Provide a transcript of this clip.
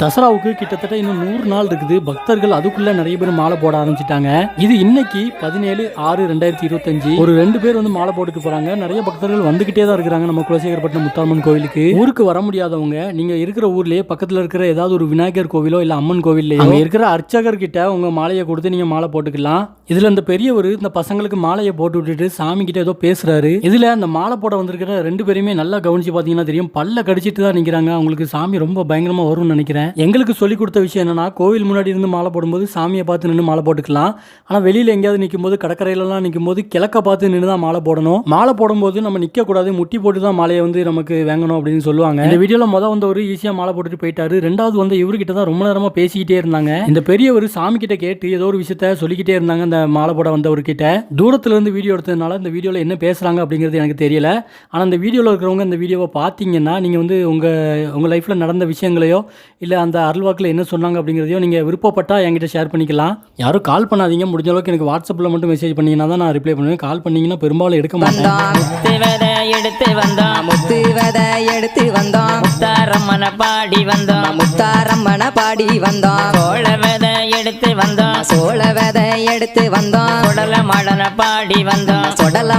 தசராவுக்கு கிட்டத்தட்ட இன்னும் நூறு நாள் இருக்குது. பக்தர்கள் அதுக்குள்ள நிறைய பேர் மாலை போட ஆரம்பிச்சிட்டாங்க. இது இன்னைக்கு பதினேழு ஆறு ரெண்டாயிரத்தி இருபத்தஞ்சு. ஒரு ரெண்டு பேர் வந்து மாலை போட்டுட்டு போறாங்க. நிறைய பக்தர்கள் வந்துகிட்டே தான் இருக்கிறாங்க நம்ம குலசேகரப்பட்டினம் முத்தாரம்மன் கோவிலுக்கு. ஊருக்கு வர முடியாதவங்க நீங்க இருக்கிற ஊர்லயே பக்கத்துல இருக்கிற ஏதாவது ஒரு விநாயகர் கோவிலோ இல்ல அம்மன் கோவில்லையோ அங்க இருக்கிற அர்ச்சகர் கிட்ட உங்க மாலையை கொடுத்து நீங்க மாலை போட்டுக்கலாம். இதுல இந்த பெரியவர் இந்த பசங்களுக்கு மாலையை போட்டு விட்டுட்டு சாமி கிட்ட ஏதோ பேசுறாரு. இதுல அந்த மாலை போட வந்திருக்கிற ரெண்டு பேருமே நல்லா கவனிச்சு பாத்தீங்கன்னா தெரியும். பல்ல கடிச்சிட்டு தான் நிக்கிறாங்க. அவங்களுக்கு சாமி ரொம்ப பயங்கரமா வரும்னு நினைக்கிறேன். எங்களுக்கு சொல்லி கொடுத்த விஷயம் என்னன்னா கோவில் முன்னாடி இருந்து மாலை போடும்போது சாமியை பார்த்து நின்று மாலை போட்டுக்கலாம். ஆனா வெளியில எங்கேயாவது நிற்கும் போது கடற்கரையிலலாம் நிற்கும் போது கிழக்க பார்த்து நின்று தான் மாலை போடணும். மாலை போடும்போது நம்ம நிக்க கூடாது முட்டி போட்டு தான் மாலையை வந்து நமக்கு வாங்கணும் அப்படின்னு சொல்லுவாங்க. இந்த மொதல் முத வந்தவர் ஈஸியாக மாலை போட்டுட்டு போயிட்டாரு. ரெண்டாவது வந்து இவர்கிட்ட தான் ரொம்ப நேரமாக பேசிக்கிட்டே இருந்தாங்க. இந்த பெரியவர் சாமி கிட்ட கேட்டு ஏதோ ஒரு விஷயத்த சொல்லிக்கிட்டே இருந்தாங்க அந்த மாலை போட வந்தவர்கிட்ட. தூரத்துலேருந்து வீடியோ எடுத்ததுனால இந்த வீடியோவில் என்ன பேசுறாங்க அப்படிங்கிறது எனக்கு தெரியல. ஆனால் அந்த வீடியோவில் இருக்கிறவங்க இந்த வீடியோவை பார்த்தீங்கன்னா நீங்கள் வந்து உங்கள் உங்கள் லைஃப்பில் நடந்த விஷயங்களையோ இல்லை அந்த அருள்வாக்கில் என்ன சொன்னாங்க அப்படிங்கிறதையோ நீங்க விருப்பப்பட்டா என்கிட்ட ஷேர் பண்ணிக்கலாம். யாரும் கால் பண்ணாதீங்க. முடிஞ்ச அளவுக்கு எனக்கு வாட்ஸ்அப்ல மட்டும் மெசேஜ் பண்ணீங்கன்னா தான் நான் ரிப்ளை பண்ணுவேன். கால் பண்ணீங்கன்னா பெரும்பாலும் எடுக்க மாட்டேன். பாடி வந்தோம் முத்தாரம்மன பாடி வந்தோம் சோழ வித எடுத்து வந்தோம் சோள விதை எடுத்து வந்தோம் குடல மடன பாடி வந்தோம் சொடல